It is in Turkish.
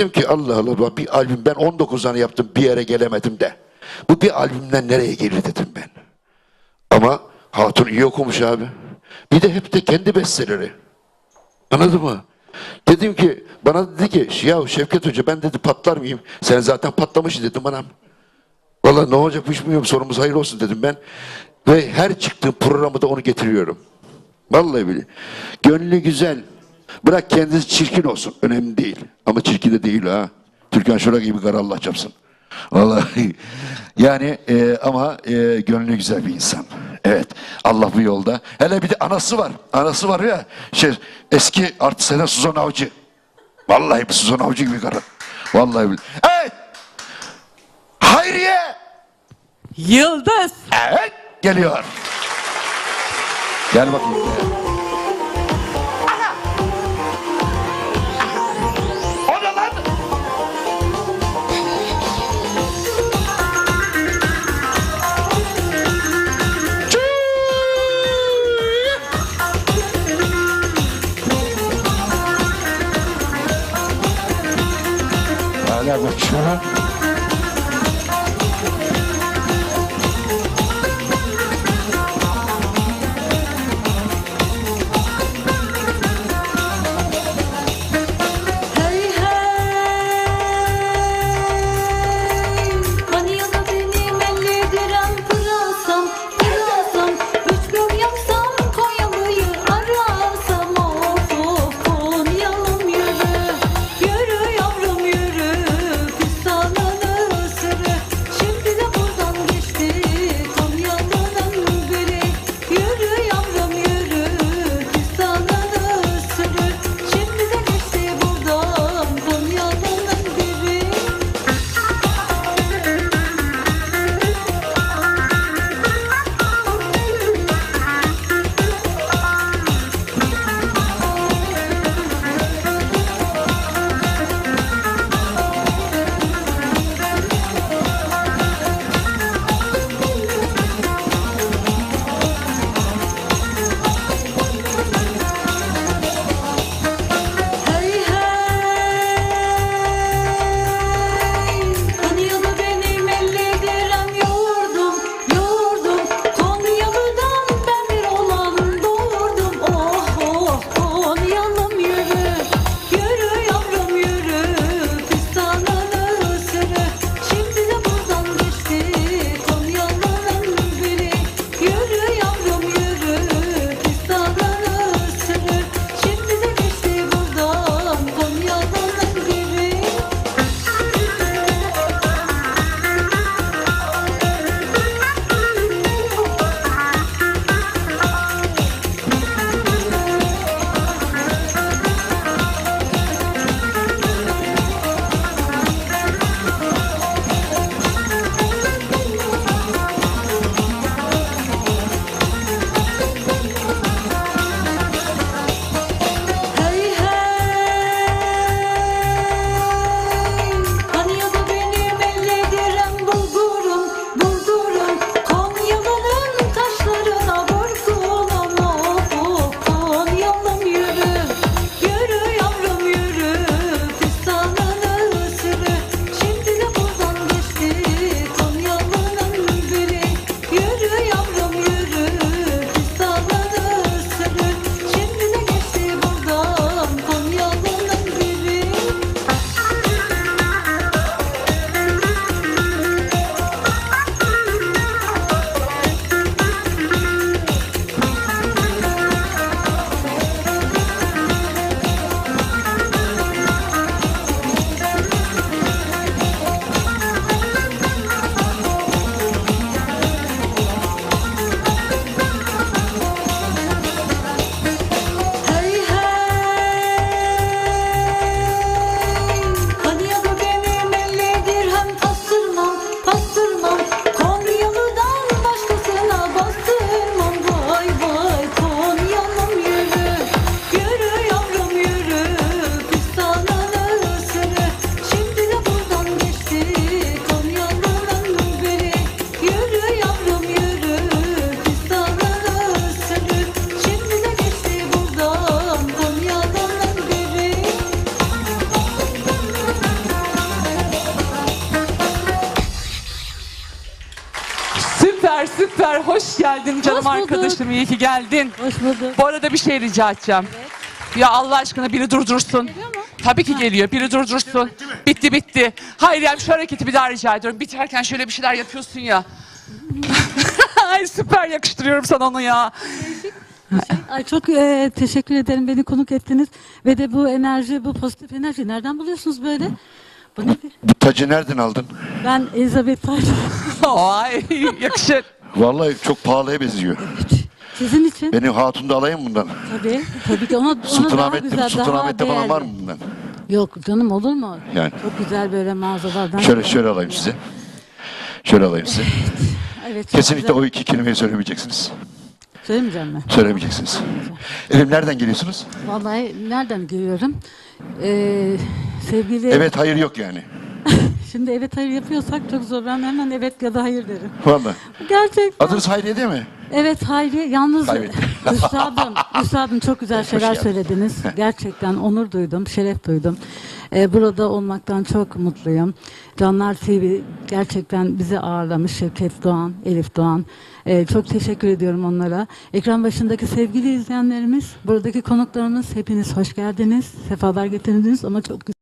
Dedim ki Allah Allah bir albüm ben 19 tane yaptım bir yere gelemedim de. Bu bir albümden nereye gelir dedim ben. Ama Hatun iyi okumuş abi. Bir de hep de kendi besteleri. Anladın mı? Dedim ki bana dedi ki ya Şevket Hoca ben dedi patlar mıyım? Sen zaten patlamışsın dedim bana. Valla ne olacak hiç bilmiyorum sorumuz hayır olsun dedim ben. Ve her çıktığım programı da onu getiriyorum. Vallahi billahi. Gönlü güzel. Bırak kendisi çirkin olsun. Önemli değil. Ama çirkin de değil ha. Türkan Şoray gibi kara Allah çapsın. Vallahi. Yani e, ama e, gönlü güzel bir insan. Evet. Allah bu yolda. Hele bir de anası var. Anası var ya. Şey, eski artistlerden Suzan Avcı. Vallahi bir Suzan Avcı gibi karı. Vallahi billahi. Evet. Hayriye. Yıldız. Evet. Geliyor. Gel bakayım. জায়গা করছে না? Süper süper. Hoş geldin canım Hoş bulduk. arkadaşım. İyi ki geldin. Hoş bulduk. Bu arada bir şey rica edeceğim. Ya Allah aşkına biri durdursun. Tabii ki geliyor. Biri durdursun. Bitti bitti. Hayır yani şu hareketi bir daha rica ediyorum. Biterken şöyle bir şeyler yapıyorsun ya. Ay süper yakıştırıyorum sana onu ya. Ay çok e, teşekkür ederim beni konuk ettiniz ve de bu enerji, bu pozitif enerji nereden buluyorsunuz böyle? Bu nedir? Bu tacı nereden aldın? Ben Elizabeth Taylor. Ay yakışır. Vallahi çok pahalıya benziyor. Sizin için Benim hatun da alayım bundan. tabii. Tabii ki ona, ona daha Sultanahmet'te, güzel, daha Sultanahmet'te falan değerli. var mı bundan? Yok canım olur mu? Yani. Çok güzel böyle mağazalardan. Şöyle şöyle alayım size. Şöyle alayım size. Evet, çok Kesinlikle güzel. o iki kelimeyi söylemeyeceksiniz. Söylemeyeceğim mi? Söylemeyeceksiniz. Efendim nereden geliyorsunuz? Vallahi nereden görüyorum? Ee, sevgili Evet hayır yok yani. Şimdi evet hayır yapıyorsak çok zor. Ben hemen evet ya da hayır derim. Vallahi. Gerçekten. Adınız Hayriye değil mi? Evet Hayri yalnız Kaybettim. üstadım, üstadım çok güzel şeyler söylediniz. Gerçekten onur duydum, şeref duydum. Ee, burada olmaktan çok mutluyum. Canlar TV gerçekten bizi ağırlamış Şevket Doğan, Elif Doğan. Ee, çok teşekkür ediyorum onlara. Ekran başındaki sevgili izleyenlerimiz, buradaki konuklarımız hepiniz hoş geldiniz. Sefalar getirdiniz ama çok güzel.